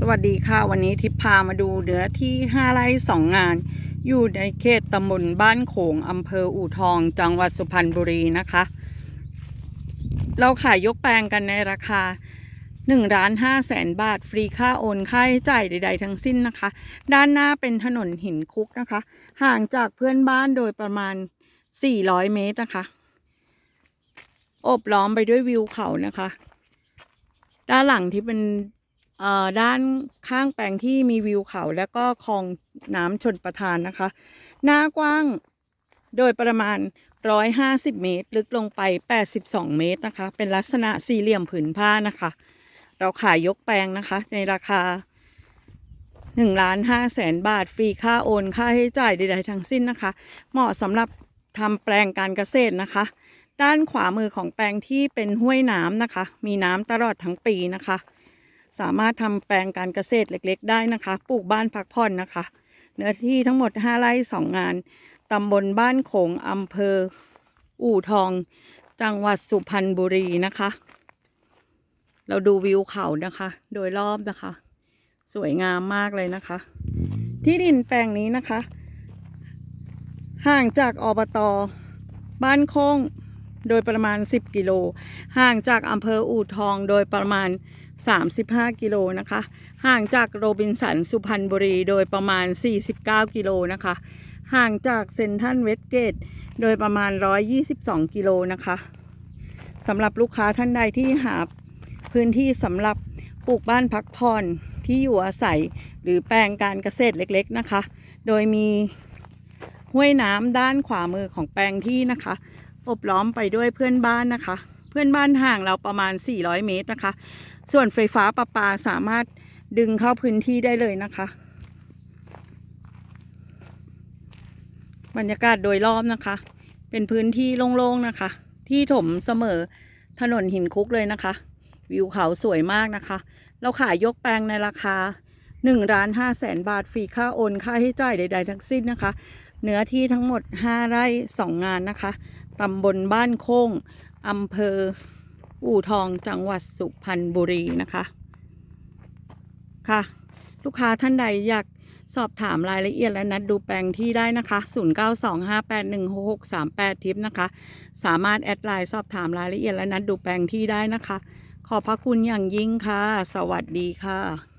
สวัสดีค่ะ วันนี้ทิพพามาดูเนื้อที่ 5 ไร่ 2 งาน อยู่ในเขตตำบลบ้านโขงอำเภออู่ทอง จังหวัดสุพรรณบุรีนะคะ เราขายยกแปลงกันในราคา1ล้าน5แสนบาท ฟรีค่าโอนค่าใช้จ่ายใด ๆ ทั้งสิ้นนะคะ ด้านหน้าเป็นถนนหินคุกนะคะ ห่างจากเพื่อนบ้านโดยประมาณ 400 เมตรนะคะ อบล้อมไปด้วยวิวเขานะคะ ด้านหลังที่เป็น ด้านข้างแปลงที่มีวิวเขา แล้วก็คลองน้ำชนประทานนะคะ หน้ากว้างโดยประมาณ 150 เมตร ลึกลงไป 82 เมตรนะคะ เป็นลักษณะสี่เหลี่ยมผืนผ้านะคะ เราขายยกแปลงนะคะ ในราคา1ล้าน5แสนบาท ฟรีค่าโอน ค่าให้จ่ายใดๆทั้งสิ้นนะคะ เหมาะสำหรับทำแปลงการเกษตรนะคะ ด้านขวามือของแปลงที่เป็นห้วยน้ำนะคะ มีน้ำตลอดทั้งปีนะคะ สามารถทำแปลงการเกษตรเล็ก ๆ ได้นะคะ ปลูกบ้านพักผ่อนนะคะ เนื้อที่ทั้งหมด 5ไร่2งานตำบลบ้านโขงอำเภอ อู่ทอง จังหวัดสุพรรณบุรีนะคะ เราดูวิวเขานะคะ โดยรอบนะคะ สวยงามมากเลยนะคะ ที่ดินแปลงนี้นะคะ ห่างจากอบตบ้านโค้งโดยประมาณ 10 กิโล ห่างจากอำเภออู่ทองโดยประมาณ 35 กิโลนะคะ ห่างจากโรบินสันสุพรรณบุรีโดยประมาณ 49 กิโลนะคะ ห่างจากเซนทัลเวสเกต โดยประมาณ 122 กิโลนะคะสำหรับลูกค้าท่านใดที่หาพื้นที่สำหรับปลูกบ้านพักผ่อนที่อยู่อาศัยหรือแปลงการเกษตรเล็กๆนะคะ โดยมีห้วยน้ำด้านขวามือของแปลงที่นะคะ อบล้อมไปด้วยเพื่อนบ้านนะคะ เพื่อนบ้านห่างเราประมาณ 400 เมตรนะคะ ส่วนไฟฟ้าประปาสามารถดึงเข้าพื้นที่ได้เลยนะคะ บรรยากาศโดยรอบนะคะ เป็นพื้นที่โล่งๆนะคะ ที่ถมเสมอถนนหินคุกเลยนะคะ วิวเขาสวยมากนะคะ เราขายยกแปลงในราคา1ล้าน5แสนบาทฟรีค่าโอนค่าให้จ่ายใด ๆ ทั้งสิ้นนะคะ เนื้อที่ทั้งหมด 5 ไร่ 2 งานนะคะตำบลบ้านโค้งอำเภอ อู่ทองจังหวัดสุพรรณบุรีนะคะค่ะ ลูกค้าท่านใดอยากสอบถามรายละเอียดและนัดดูแปลงที่ได้นะคะ 0925816638 ทิปนะคะ สามารถแอดไลน์สอบถามรายละเอียดและนัดดูแปลงที่ได้นะคะ ขอบพระคุณอย่างยิ่งค่ะ สวัสดีค่ะ